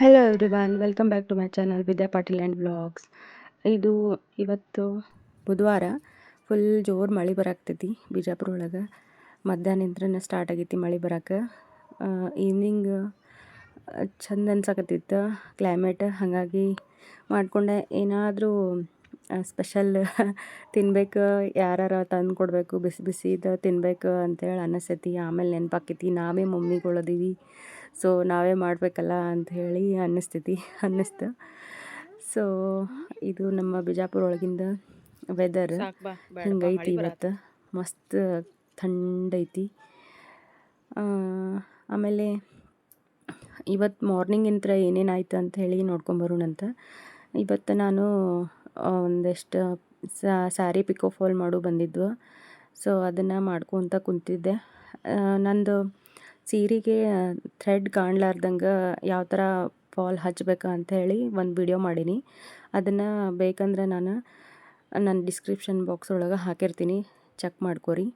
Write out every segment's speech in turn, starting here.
Hello everyone welcome back to my channel Vidya Patil and blogs ಇದು ಇವತ್ತು ಬುಧವಾರ full ಜೋರು ಮಳೆ ಬರಾಕ್ತೈತಿ ಬಿಜಾಪುರ ಒಳಗೆ. ಮಧ್ಯಾಹ್ನದಿಂದನೇ ಸ್ಟಾರ್ಟ್ ಆಗೈತಿ ಮಳೆ ಬರಕ್ಕೆ ಈವ್ನಿಂಗ್ ಚಂದ ಅನ್ಸಕತ್ತಿತ್ತು ಕ್ಲೈಮೇಟ್ ಹಾಗಾಗಿ ಮಾಡ್ಕೊಂಡೆ. ಏನಾದರೂ ಸ್ಪೆಷಲ್ ತಿನ್ಬೇಕು, ಯಾರಾರ ತಂದು ಕೊಡಬೇಕು, ಬಿಸಿ ಬಿಸಿದು ತಿನ್ಬೇಕು ಅಂತೇಳಿ ಅನ್ನಿಸ್ತೈತಿ ಆಮೇಲೆ ನೆನಪಾಕೈತಿ, ನಾವೇ ಮಮ್ಮಿಗಳದೀವಿ ಸೊ ನಾವೇ ಮಾಡಬೇಕಲ್ಲ ಅಂಥೇಳಿ ಅನ್ನಿಸ್ತೈತಿ ಅನ್ನಿಸ್ತು. ಸೊ ಇದು ನಮ್ಮ ಬಿಜಾಪುರ ಒಳಗಿಂದ ವೆದರ್ ಹಿಂಗೈತಿ ಇವತ್ತು? ಮಸ್ತ್ ಥಂಡೈತಿ. ಆಮೇಲೆ ಇವತ್ತು ಮಾರ್ನಿಂಗ್ ಇಂತ್ರ ಏನೇನಾಯ್ತು ಅಂತ ಹೇಳಿ ನೋಡ್ಕೊಂಬರೋಣಂತ ಇವತ್ತು ನಾನು ಒಂದಷ್ಟು ಸ್ಯಾರಿ ಪಿಕೋ ಫಾಲ್ ಮಾಡು ಬಂದಿದ್ವು. ಸೊ ಅದನ್ನು ಮಾಡ್ಕೊತ ಕುಂತಿದ್ದೆ. ನಂದು ಸೀರೆಗೆ ಥ್ರೆಡ್ ಕಾಣ್ಲಾರ್ದಂಗೆ ಯಾವ ಥರ ಫಾಲ್ ಹಚ್ಬೇಕು ಅಂಥೇಳಿ ಒಂದು ವಿಡಿಯೋ ಮಾಡೀನಿ. ಅದನ್ನು ಬೇಕಂದ್ರೆ ನಾನು ನನ್ನ ಡಿಸ್ಕ್ರಿಪ್ಷನ್ ಬಾಕ್ಸ್ ಒಳಗೆ ಹಾಕಿರ್ತೀನಿ. ಚೆಕ್ ಮಾಡ್ಕೊರಿ.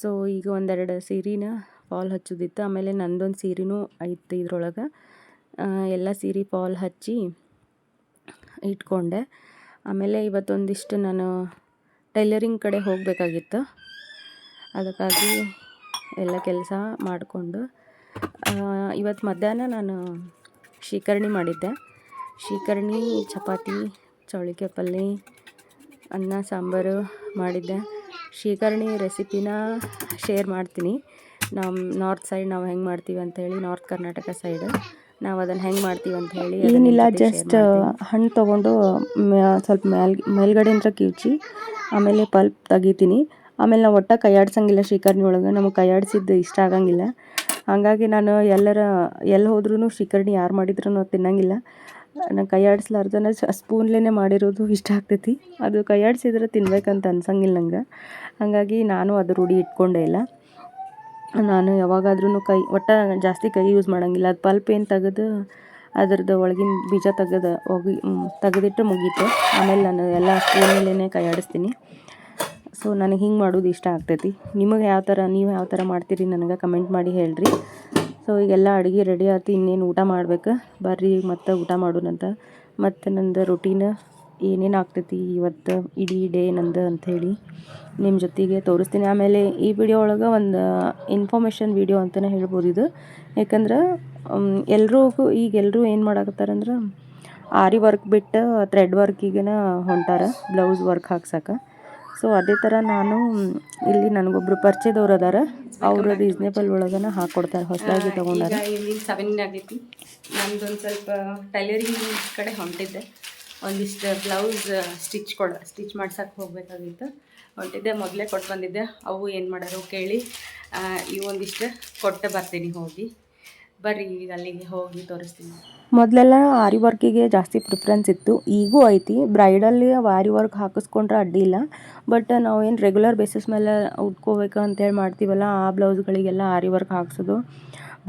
ಸೊ ಈಗ ಒಂದೆರಡು ಸೀರೆನ ಫಾಲ್ ಹಚ್ಚೋದಿತ್ತು. ಆಮೇಲೆ ನಂದೊಂದು ಸೀರೆನೂ ಐತೆ ಇದ್ರೊಳಗೆ. ಎಲ್ಲ ಸೀರೆ ಫಾಲ್ ಹಚ್ಚಿ ಇಟ್ಕೊಂಡೆ. ಆಮೇಲೆ ಇವತ್ತೊಂದಿಷ್ಟು ನಾನು ಟೈಲರಿಂಗ್ ಕಡೆ ಹೋಗಬೇಕಾಗಿತ್ತು. ಅದಕ್ಕಾಗಿ ಎಲ್ಲ ಕೆಲಸ ಮಾಡಿಕೊಂಡು ಇವತ್ತು ಮಧ್ಯಾಹ್ನ ನಾನು ಶೀಕರ್ಣಿ ಮಾಡಿದ್ದೆ. ಶೀಕರ್ಣಿ ಚಪಾತಿ ಚೌಳಿಕೆ ಪಲ್ಯ ಅನ್ನ ಸಾಂಬಾರು ಮಾಡಿದ್ದೆ. ಶೀಕರ್ಣಿ ರೆಸಿಪಿನ ಶೇರ್ ಮಾಡ್ತೀನಿ. ನಮ್ಮ ನಾರ್ತ್ ಸೈಡ್ ನಾವು ಹೆಂಗೆ ಮಾಡ್ತೀವಿ ಅಂತ ಹೇಳಿ ನಾರ್ತ್ ಕರ್ನಾಟಕ ಸೈಡ್ ನಾವು ಅದನ್ನು ಹೆಂಗೆ ಮಾಡ್ತೀವಿ ಅಂತ ಹೇಳಿ ಏನಿಲ್ಲ ಜಸ್ಟ್ ಹಣ್ಣು ತೊಗೊಂಡು ಸ್ವಲ್ಪ ಮೇಲ್ ಮೇಲ್ಗಡೆಯಿಂದ ಕಿವುಚಿ ಆಮೇಲೆ ಪಲ್ಪ್ ತೆಗಿತೀನಿ. ಆಮೇಲೆ ನಾವು ಒಟ್ಟು ಕೈಯಾಡ್ಸಂಗಿಲ್ಲ ಒಳಗೆ, ನಮಗೆ ಕೈಯಾಡ್ಸಿದ್ದು ಇಷ್ಟ ಆಗಂಗಿಲ್ಲ. ಹಾಗಾಗಿ ನಾನು ಎಲ್ಲರ ಎಲ್ಲಿ ಹೋದ್ರೂ ಶ್ರೀಕರ್ಣಿ ಯಾರು ಮಾಡಿದ್ರು ತಿನ್ನಂಗಿಲ್ಲ. ನಾನು ಕೈಯಾಡಿಸ್ಲಾರ್ದನ ಸ್ಪೂನ್ಲೇ ಮಾಡಿರೋದು ಇಷ್ಟ ಆಗ್ತೈತಿ. ಅದು ಕೈಯಾಡಿಸಿದ್ರೆ ತಿನ್ಬೇಕಂತ ಅನ್ಸಂಗಿಲ್ಲ ನಂಗೆ. ಹಾಗಾಗಿ ನಾನು ಅದು ರೂಢಿ ಇಟ್ಕೊಂಡೇ ಇಲ್ಲ. ನಾನು ಯಾವಾಗಾದ್ರೂ ಕೈ, ಒಟ್ಟು ಜಾಸ್ತಿ ಕೈ ಯೂಸ್ ಮಾಡೋಂಗಿಲ್ಲ. ಅದು ಪಲ್ಪ್ ಏನು ತೆಗೆದು ಅದ್ರದ್ದು ಒಳಗಿನ ಬೀಜ ತೆಗೆದು ಹೋಗಿ ತೆಗೆದಿಟ್ಟು ಮುಗೀತು. ಆಮೇಲೆ ನಾನು ಎಲ್ಲ ಸ್ಪೂನಲ್ಲೇ ಕೈ ಆಡಿಸ್ತೀನಿ ಸೊ ನನಗೆ ಹಿಂಗೆ ಮಾಡೋದು ಇಷ್ಟ ಆಗ್ತೈತಿ. ನಿಮಗೆ ಯಾವ ಥರ, ನೀವು ಯಾವ ಥರ ಮಾಡ್ತೀರಿ ನನಗೆ ಕಮೆಂಟ್ ಮಾಡಿ ಹೇಳ್ರಿ. ಸೊ ಈಗೆಲ್ಲ ಅಡುಗೆ ರೆಡಿ ಆಯ್ತು ಇನ್ನೇನು ಊಟ ಮಾಡ್ಬೇಕು? ಬರ್ರಿ ಮತ್ತು ಊಟ ಮಾಡೋಣಂತ ಮತ್ತು ನಂದು ರೊಟೀನ್ ಏನೇನು ಆಗ್ತೈತಿ ಇವತ್ತು, ಇಡೀ ಡೇ ನಂದು ಅಂಥೇಳಿ ನಿಮ್ಮ ಜೊತೆಗೆ ತೋರಿಸ್ತೀನಿ. ಆಮೇಲೆ ಈ ವಿಡಿಯೋ ಒಳಗೆ ಒಂದು ಇನ್ಫಾರ್ಮೇಷನ್ ವಿಡಿಯೋ ಅಂತಲೇ ಹೇಳ್ಬೋದು ಇದು. ಯಾಕಂದ್ರೆ ಎಲ್ಲರೂ ಈಗ ಎಲ್ಲರೂ ಏನು ಮಾಡಾಕತ್ತಾರಂದ್ರೆ ಆರಿ ವರ್ಕ್ ಬಿಟ್ಟು ಥ್ರೆಡ್ ವರ್ಕಿಗೇನ ಹೊಂಟಾರ ಬ್ಲೌಸ್ ವರ್ಕ್ ಹಾಕ್ಸಕ್ಕೆ ಸೊ ಅದೇ ಥರ ನಾನು ಇಲ್ಲಿ ನನಗೊಬ್ರು ಪರಿಚಯದವ್ರು ಅದಾರ. ಅವರು ರೀಸ್ನೇಬಲ್ ಒಳಗನ ಹಾಕ್ಕೊಡ್ತಾರೆ ಹೊಸದಾಗಿ ತೊಗೊಂಡಾರ. ಈವ್ನಿಂಗ್ ಸೆವೆನ್ ಆಗೈತಿ. ನಂದೊಂದು ಸ್ವಲ್ಪ ಟೈಲರಿಂಗ್ ಕಡೆ ಹೊಂಟಿದ್ದೆ. ಒಂದಿಷ್ಟು ಬ್ಲೌಸ್ ಸ್ಟಿಚ್ ಕೊಡ ಸ್ಟಿಚ್ ಮಾಡ್ಸಕ್ಕೆ ಹೋಗ್ಬೇಕಾಗಿತ್ತು. ಹೊಂಟಿದ್ದೆ ಮೊದಲೇ ಕೊಟ್ಟು ಬಂದಿದ್ದೆ ಅವು ಏನು ಮಾಡೋರು ಕೇಳಿ ಈ ಒಂದಿಷ್ಟು ಕೊಟ್ಟು ಬರ್ತೀನಿ ಹೋಗಿ. ಬರ್ರಿ, ಈಗ ಅಲ್ಲಿಗೆ ಹೋಗಿ ತೋರಿಸ್ತೀನಿ. ಮೊದಲೆಲ್ಲ ಆರಿ ವರ್ಕಿಗೆ ಜಾಸ್ತಿ ಪ್ರಿಫರೆನ್ಸ್ ಇತ್ತು. ಈಗೂ ಐತಿ. ಬ್ರೈಡಲ್ಲಿ ಆರಿ ವರ್ಕ್ ಹಾಕಿಸ್ಕೊಂಡ್ರೆ ಅಡ್ಡಿ ಇಲ್ಲ. ಬಟ್ ನಾವು ಏನು ರೆಗ್ಯುಲರ್ ಬೇಸಿಸ್ ಮೇಲೆ ಉಟ್ಕೋಬೇಕು ಅಂತೇಳಿ ಮಾಡ್ತೀವಲ್ಲ, ಆ ಬ್ಲೌಸ್ಗಳಿಗೆಲ್ಲ ಆರಿ ವರ್ಕ್ ಹಾಕ್ಸೋದು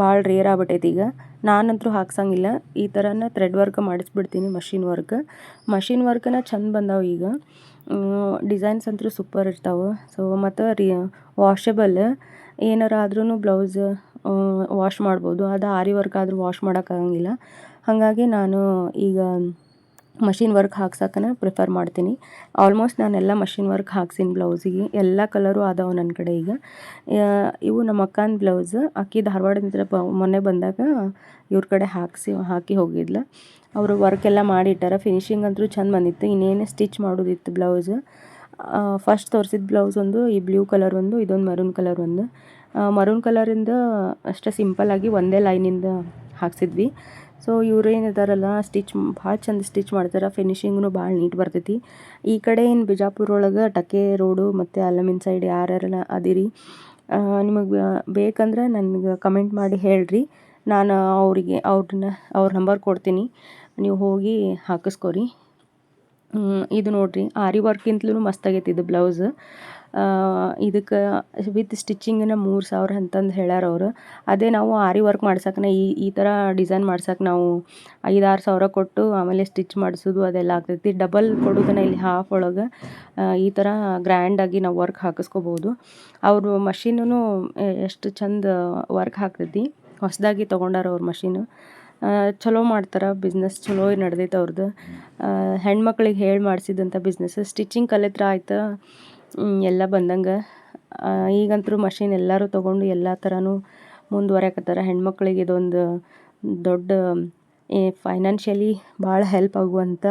ಭಾಳ ರೇರ್ ಆಗ್ಬಿಟ್ಟೈತಿ ಈಗ. ನಾನಂತರೂ ಹಾಕ್ಸಂಗಿಲ್ಲ. ಈ ಥರನ ಥ್ರೆಡ್ ವರ್ಕ್ ಮಾಡಿಸ್ಬಿಡ್ತೀನಿ ಮಷಿನ್ ವರ್ಕ್ ಮಷಿನ್ ವರ್ಕನ ಚಂದ ಬಂದಾವೆ ಈಗ. ಡಿಸೈನ್ಸ್ ಅಂತೂ ಸೂಪರ್ ಇರ್ತಾವೆ. ಸೊ ಮತ್ತು ರೀ ವಾಷೆಬಲ್ ಏನಾರಾದ್ರೂ ಬ್ಲೌಸ್ ವಾಶ್ ಮಾಡ್ಬೋದು. ಅದು ಆರಿ ವರ್ಕ್ ಆದರೂ ವಾಶ್ ಮಾಡೋಕ್ಕಾಗಂಗಿಲ್ಲ ಹಾಗಾಗಿ ನಾನು ಈಗ ಮಷಿನ್ ವರ್ಕ್ ಹಾಕ್ಸೋಕ್ಕನ ಪ್ರಿಫರ್ ಮಾಡ್ತೀನಿ. ಆಲ್ಮೋಸ್ಟ್ ನಾನೆಲ್ಲ ಮಷಿನ್ ವರ್ಕ್ ಹಾಕ್ಸಿನಿ ಬ್ಲೌಸಿಗೆ ಎಲ್ಲ ಕಲರು ಅದಾವೆ ನನ್ನ ಕಡೆ ಈಗ. ಇವು ನಮ್ಮ ಅಕ್ಕನ ಬ್ಲೌಸ್ ಅಕ್ಕಿ ಧಾರವಾಡದಿಂದ ಮೊನ್ನೆ ಬಂದಾಗ ಇವ್ರ ಕಡೆ ಹಾಕಿಸಿ, ಹಾಕಿ ಹೋಗಿದ್ಲ. ಅವರು ವರ್ಕ್ ಎಲ್ಲ ಮಾಡಿಟ್ಟಾರ. ಫಿನಿಶಿಂಗ್ ಅಂತೂ ಚೆಂದ ಬಂದಿತ್ತು. ಇನ್ನೇನು ಸ್ಟಿಚ್ ಮಾಡೋದಿತ್ತು ಬ್ಲೌಸ್ ಫಸ್ಟ್ ತೋರಿಸಿದ ಬ್ಲೌಸ್ ಒಂದು ಈ ಬ್ಲೂ ಕಲರ್ ಒಂದು, ಇದೊಂದು ಮರೂನ್ ಕಲರ್ ಒಂದು. ಮರೂನ್ ಕಲರಿಂದ ಅಷ್ಟೇ ಸಿಂಪಲ್ಲಾಗಿ ಒಂದೇ ಲೈನಿಂದ ಹಾಕ್ಸಿದ್ವಿ. ಸೊ ಇವ್ರು ಏನಿದಾರಲ್ಲ ಸ್ಟಿಚ್ ಭಾಳ ಚಂದ ಸ್ಟಿಚ್ ಮಾಡ್ತಾರೆ ಫಿನಿಶಿಂಗ್ನು ಭಾಳ ನೀಟ್ ಬರ್ತೈತಿ. ಈ ಕಡೆ ಏನು ಬಿಜಾಪುರ ಒಳಗೆ ಟಕೆ ರೋಡು ಮತ್ತು ಅಲ್ಲಮಿನ ಸೈಡ್ ಯಾರ್ಯಾರೆಲ್ಲ ಅದಿರಿ ನಿಮಗೆ ಬೇಕಂದ್ರೆ ನನಗೆ ಕಮೆಂಟ್ ಮಾಡಿ ಹೇಳ್ರಿ. ನಾನು ಅವರಿಗೆ ಅವ್ರನ್ನ ಅವ್ರ ನಂಬರ್ ಕೊಡ್ತೀನಿ. ನೀವು ಹೋಗಿ ಹಾಕಿಸ್ಕೊರಿ. ಇದು ನೋಡಿರಿ, ಆರಿ ವರ್ಕಿಂತಲೂ ಮಸ್ತ್ ಆಗೈತಿ ಇದು ಬ್ಲೌಸ್ ಇದಕ್ಕೆ ವಿತ್ ಸ್ಟಿಚಿಂಗಿನ ಮೂರು ಸಾವಿರ ಅಂತಂದು ಹೇಳ್ಯಾರ ಅವರು. ಅದೇ ನಾವು ಆರಿ ವರ್ಕ್ ಮಾಡ್ಸಕ್ಕನ ಈ ಈ ಥರ ಡಿಸೈನ್ ಮಾಡ್ಸಕ್ಕೆ ನಾವು ಐದಾರು ಸಾವಿರ ಕೊಟ್ಟು ಆಮೇಲೆ ಸ್ಟಿಚ್ ಮಾಡಿಸೋದು ಅದೆಲ್ಲ ಆಗ್ತೈತಿ. ಡಬಲ್ ಕೊಡೋದನ್ನ ಇಲ್ಲಿ ಹಾಫ್ ಒಳಗೆ ಈ ಥರ ಗ್ರ್ಯಾಂಡಾಗಿ ನಾವು ವರ್ಕ್ ಹಾಕಿಸ್ಕೋಬೋದು. ಅವರು ಮಷೀನೂ ಎಷ್ಟು ಚಂದ ವರ್ಕ್ ಹಾಕ್ತೈತಿ. ಹೊಸದಾಗಿ ತೊಗೊಂಡಾರ ಅವ್ರ ಮಷೀನು. ಚಲೋ ಮಾಡ್ತಾರೆ ಬಿಸ್ನೆಸ್ ಚಲೋ ನಡೆದೈತೆ ಅವ್ರದ್ದು ಹೆಣ್ಮಕ್ಳಿಗೆ ಹೇಳಿ ಮಾಡಿಸಿದಂಥ ಬಿಸ್ನೆಸ್ ಸ್ಟಿಚಿಂಗ್ ಕಲಿತ್ರ ಆಯ್ತು? ಎಲ್ಲ ಬಂದಂಗೆ. ಈಗಂತೂ ಮಷಿನ್ ಎಲ್ಲರೂ ತೊಗೊಂಡು ಎಲ್ಲ ಥರನೂ ಮುಂದುವರ್ಯಾಕತ್ತಾರ. ಹೆಣ್ಮಕ್ಳಿಗೆ ಇದೊಂದು ದೊಡ್ಡ ಫೈನಾನ್ಷಿಯಲಿ ಭಾಳ ಹೆಲ್ಪ್ ಆಗುವಂಥ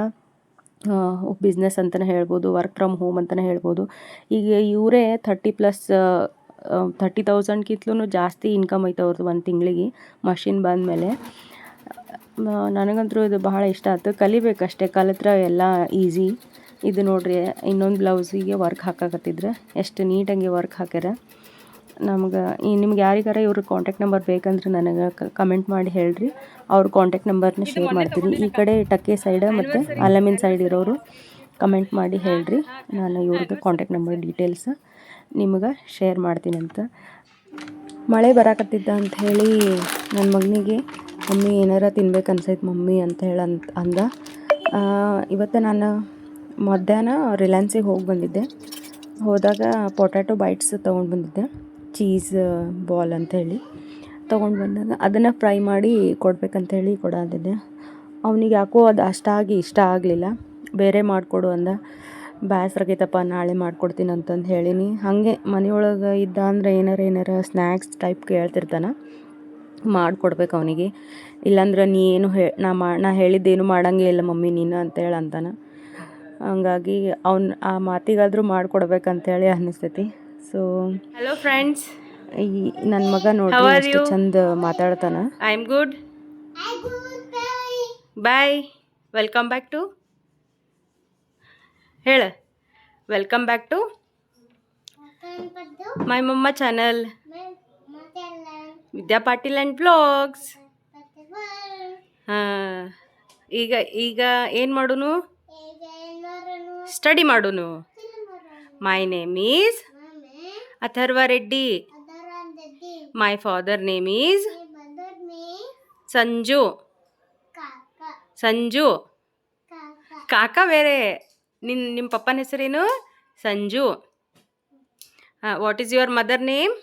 ಬಿಸ್ನೆಸ್ ಅಂತಲೇ ಹೇಳ್ಬೋದು ವರ್ಕ್ ಫ್ರಮ್ ಹೋಮ್ ಅಂತಲೇ ಹೇಳ್ಬೋದು. ಈಗ ಇವರೇ ಥರ್ಟಿ ಪ್ಲಸ್ ಥರ್ಟಿ ತೌಸಂಡ್ಗಿಂತಲೂ ಜಾಸ್ತಿ ಇನ್ಕಮ್ ಐತೆ ಅವ್ರದ್ದು ಒಂದು ತಿಂಗಳಿಗೆ ಮಷಿನ್ ಬಂದಮೇಲೆ. ನನಗಂತೂ ಇದು ಬಹಳ ಇಷ್ಟ ಆಯ್ತು ಕಲಿಬೇಕಷ್ಟೇ. ಕಲಿತ್ರ ಎಲ್ಲ ಈಸಿ ಇದು ನೋಡ್ರಿ, ಇನ್ನೊಂದು ಬ್ಲೌಸಿಗೆ ವರ್ಕ್ ಹಾಕಾಕತ್ತಿದ್ರೆ. ಎಷ್ಟು ನೀಟಾಗಿ ವರ್ಕ್ ಹಾಕ್ಯಾರ. ನಮ್ಗೆ, ಈ ನಿಮ್ಗೆ ಯಾರಿಗಾರ ಇವ್ರ ಕಾಂಟ್ಯಾಕ್ಟ್ ನಂಬರ್ ಬೇಕಂದ್ರೆ ನನಗೆ ಕಮೆಂಟ್ ಮಾಡಿ ಹೇಳ್ರಿ. ಅವ್ರ ಕಾಂಟ್ಯಾಕ್ಟ್ ನಂಬರ್ನ ಶೇರ್ ಮಾಡ್ತೀನಿ ಈ ಕಡೆ ಟಕ್ಕೆ ಸೈಡ್ ಮತ್ತು ಅಲಮಿನ್ ಸೈಡ್ ಇರೋರು ಕಮೆಂಟ್ ಮಾಡಿ ಹೇಳ್ರಿ. ನಾನು ಇವ್ರದ್ದು ಕಾಂಟ್ಯಾಕ್ಟ್ ನಂಬರ್ ಡೀಟೇಲ್ಸ್ ನಿಮ್ಗೆ ಶೇರ್ ಮಾಡ್ತೀನಿ ಅಂತ. ಮಳೆ ಬರಾಕತ್ತಿದ್ದ ಅಂತ ಹೇಳಿ ನನ್ನ ಮಗನಿಗೆ, ಮಮ್ಮಿ ಏನಾರ ತಿನ್ಬೇಕು ಅನ್ಸೈತೆ ಮಮ್ಮಿ ಅಂತ ಹೇಳಿ ಅಂತ ಅಂದ ಇವತ್ತು ನಾನು ಮಧ್ಯಾಹ್ನ ರಿಲಯನ್ಸಿಗೆ ಹೋಗಿ ಬಂದಿದ್ದೆ. ಹೋದಾಗ ಪೊಟ್ಯಾಟೊ ಬೈಟ್ಸ್ ತೊಗೊಂಡು ಬಂದಿದ್ದೆ. ಚೀಸ್, ಬಾಲ್ ಅಂಥೇಳಿ ತೊಗೊಂಡು ಬಂದಾಗ ಅದನ್ನು ಫ್ರೈ ಮಾಡಿ ಕೊಡ್ಬೇಕಂತೇಳಿ ಕೊಡಾದಿದ್ದೆ ಅವನಿಗೆ ಯಾಕೋ ಅದು ಅಷ್ಟಾಗಿ ಇಷ್ಟ ಆಗಲಿಲ್ಲ. ಬೇರೆ ಮಾಡಿಕೊಡು ಅಂದ. ಬ್ಯಾಸ್ರಾಗೈತಪ್ಪ, ನಾಳೆ ಮಾಡ್ಕೊಡ್ತೀನಿ ಅಂತಂದು ಹೇಳಿನಿ. ಹಾಗೆ ಮನೆಯೊಳಗೆ ಇದ್ದ ಅಂದರೆ ಏನಾರು ಏನಾರ ಸ್ನ್ಯಾಕ್ಸ್ ಟೈಪ್ ಕೇಳ್ತಿರ್ತಾನೆ. ಮಾಡಿಕೊಡ್ಬೇಕು ಅವನಿಗೆ. ಇಲ್ಲಾಂದ್ರೆ ನೀ ಏನು ಹೇ, ನಾ ಮಾ, ನಾ ಹೇಳಿದ್ದೇನು ಮಾಡೋಂಗೇ ಇಲ್ಲ ಮಮ್ಮಿ, ನೀನು ಅಂತೇಳಿ ಅಂತಾನೆ. ಹಂಗಾಗಿ ಅವ್ನು ಆ ಮಾತಿಗಾದರೂ ಮಾಡಿಕೊಡ್ಬೇಕಂತೇಳಿ ಅನ್ನಿಸ್ತೈತಿ. ಸೊ ಹಲೋ ಫ್ರೆಂಡ್ಸ್ ಈ ನನ್ನ ಮಗ ನೋಡಿ ಚಂದ ಮಾತಾಡ್ತಾನ I am good boy welcome back to Welcome back to? ಹೇಳ. Welcome back to my mumma channel Vidya Patil and blogs ಹಾಂ. ಈಗ ಈಗ ಏನು ಮಾಡೋನು? ಸ್ಟಡಿ ಮಾಡೋನು. My name is Atharva Reddy my father name is Sanju Sanju ಕಾಕ ಬೇರೆ. ನಿನ್ ನಿಮ್ಮ ಪಪ್ಪನ ಹೆಸರೇನು? Sanju what is your mother name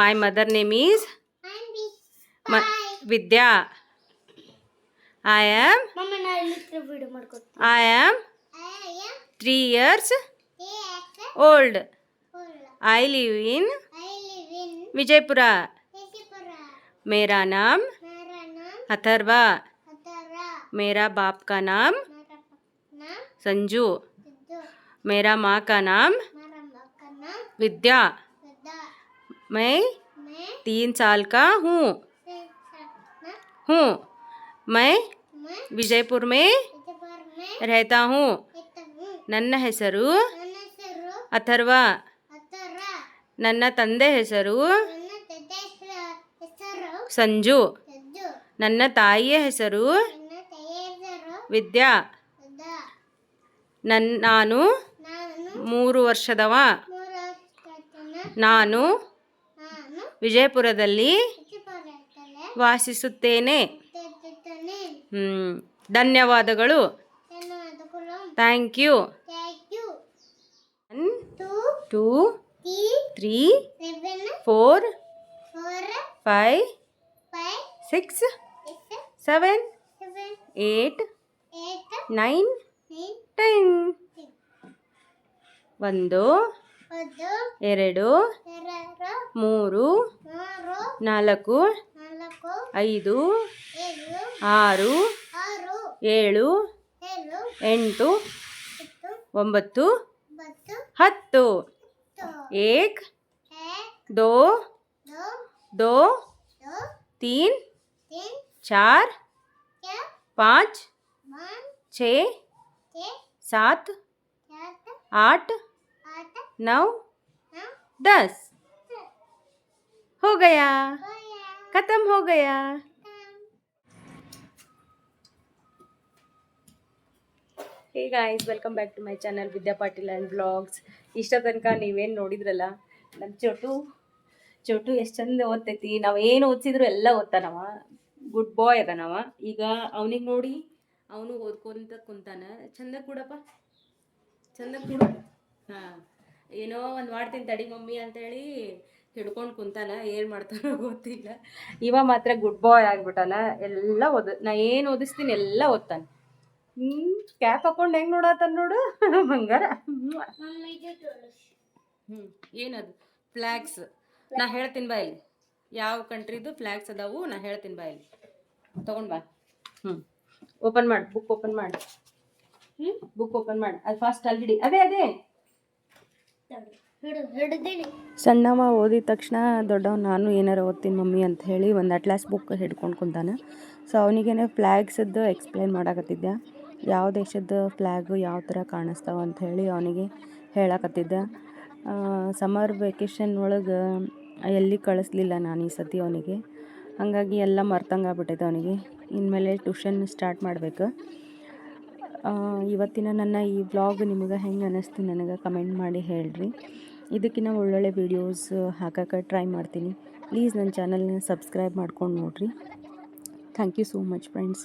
my mother name is Vidya I am I am three years old I live in Vijayapura मेरा नाम अथर्वा. मेरा बाप का नाम संजू. मेरा माँ का नाम विद्या. मैं तीन साल का हूँ. हूँ. मैं विजयपुर में रहता हूँ. ನನ್ನ ಹೆಸರು ಅಥರ್ವ. ನನ್ನ ತಂದೆ ಹೆಸರು ಸಂಜು. ನನ್ನ ತಾಯಿಯ ಹೆಸರು ವಿದ್ಯಾ. ನನ್ನ ನಾನು ಮೂರು ವರ್ಷದವ. ನಾನು ವಿಜಯಪುರದಲ್ಲಿ ವಾಸಿಸುತ್ತೇನೆ. ಹ್ಮ್ ಧನ್ಯವಾದಗಳು. Thank you. Two three four five six seven eight nine ten ಒಂದು ಎರಡು ಮೂರು ನಾಲ್ಕು ಐದು ಆರು ಏಳು ಎಂಟು ಒಂಬತ್ತು ಹತ್ತು एक, दो दो, तीन, चार, पाँच, छ, सात, आठ, नौ, दस। हो गया। खत्म हो गया। Hey guys welcome back to my channel Vidya Patil and blogs ಇಷ್ಟ ತನಕ ನೀವೇನು ನೋಡಿದ್ರಲ್ಲ? ನಮ್ಮ ಚೋಟು ಚೋಟು ಎಷ್ಟು ಚಂದ ಓದ್ತೈತಿ. ನಾವು ಏನು ಓದಿಸಿದ್ರು ಎಲ್ಲ ಓದ್ತಾನವ. ಗುಡ್ ಬಾಯ್ ಅದನವ. ಈಗ ಅವನಿಗೆ ನೋಡಿ ಅವನು ಓದ್ಕೊಂತ ಕುಂತಾನ. ಚಂದ ಕೂಡಪ್ಪ. ಚಂದ ಕೂಡ. ಹಾಂ. ಏನೋ ಒಂದು ಮಾಡ್ತೀನಿ ತಡಿ ಮಮ್ಮಿ ಅಂತೇಳಿ ಹಿಡ್ಕೊಂಡು ಕುಂತಾನ. ಏನು ಮಾಡ್ತಾನೋ ಗೊತ್ತಿಲ್ಲ. ಇವ ಮಾತ್ರ ಗುಡ್ ಬಾಯ್ ಆಗ್ಬಿಟ್ಟಾನ. ಎಲ್ಲ ಓದ ನಾ ಏನು ಓದಿಸ್ತೀನಿ ಎಲ್ಲ ಓದ್ತಾನೆ. ಹ್ಞೂ ಕ್ಯಾಪ್ ಹಾಕೊಂಡು ಹೆಂಗೆ ನೋಡತ್ತಾನ ನೋಡು. ಬಂಗಾರ. ಹ್ಞೂ ಏನದು? ಫ್ಲ್ಯಾಗ್ಸ್ ನಾ ಹೇಳ್ತೀನಿ ಬಾ ಇಲ್ಲಿ. ಯಾವ ಕಂಟ್ರಿದು ಫ್ಲ್ಯಾಗ್ಸ್ ಅದಾವು, ನಾ ಹೇಳ್ತೀನಿ ಬಾ ಇಲ್ಲಿ. ತಗೊಂಡ್ ಬಾ. ಹ್ಞೂ ಓಪನ್ ಮಾಡಿ ಬುಕ್ ಓಪನ್ ಮಾಡಿ. ಹ್ಮ್ ಬುಕ್ ಓಪನ್ ಮಾಡಿ. ಅದು ಫಾಸ್ಟ್ ಅಲ್ಲಿ ಅದೇ ಅದೇ ಸಣ್ಣವ ಓದಿದ ತಕ್ಷಣ ದೊಡ್ಡವ ನಾನು ಏನಾರು ಓದ್ತೀನಿ ಮಮ್ಮಿ ಅಂತ ಹೇಳಿ ಒಂದು ಅಟ್ಲಾಸ್ ಬುಕ್ ಹಿಡ್ಕೊಂಡು ಕುಂತಾನೆ. ಸೊ ಅವನಿಗೇನೆ ಫ್ಲ್ಯಾಗ್ಸದ್ದು ಎಕ್ಸ್ಪ್ಲೈನ್ ಮಾಡಾಕತ್ತಿದ್ದೆ ಯಾವ ದೇಶದ ಫ್ಲ್ಯಾಗು ಯಾವ ಥರ ಕಾಣಿಸ್ತಾವ ಅಂತ ಹೇಳಿ ಅವನಿಗೆ ಹೇಳಕತ್ತಿದ್ದೆ. ಸಮ್ಮರ್ ವೆಕೇಷನ್ ಒಳಗೆ ಎಲ್ಲಿ ಕಳಿಸ್ಲಿಲ್ಲ ನಾನು ಈ ಸತಿ ಅವನಿಗೆ. ಹಾಗಾಗಿ ಎಲ್ಲ ಮರ್ತಂಗೆ ಆಗ್ಬಿಟ್ಟೈತೆ ಅವನಿಗೆ. ಇನ್ಮೇಲೆ ಟ್ಯೂಷನ್ ಸ್ಟಾರ್ಟ್ ಮಾಡಬೇಕು. ಇವತ್ತಿನ ನನ್ನ ಈ ವ್ಲಾಗ್ ನಿಮಗೆ ಹೆಂಗೆ ಅನ್ನಿಸ್ತು ನನಗೆ ಕಮೆಂಟ್ ಮಾಡಿ ಹೇಳ್ರಿ. ಇದಕ್ಕಿಂತ ಒಳ್ಳೊಳ್ಳೆ ವೀಡಿಯೋಸ್ ಹಾಕಕ್ಕೆ ಟ್ರೈ ಮಾಡ್ತೀನಿ. ಪ್ಲೀಸ್ ನನ್ನ ಚಾನಲ್ನ ಸಬ್ಸ್ಕ್ರೈಬ್ ಮಾಡ್ಕೊಂಡು ನೋಡಿರಿ. Thank you so much friends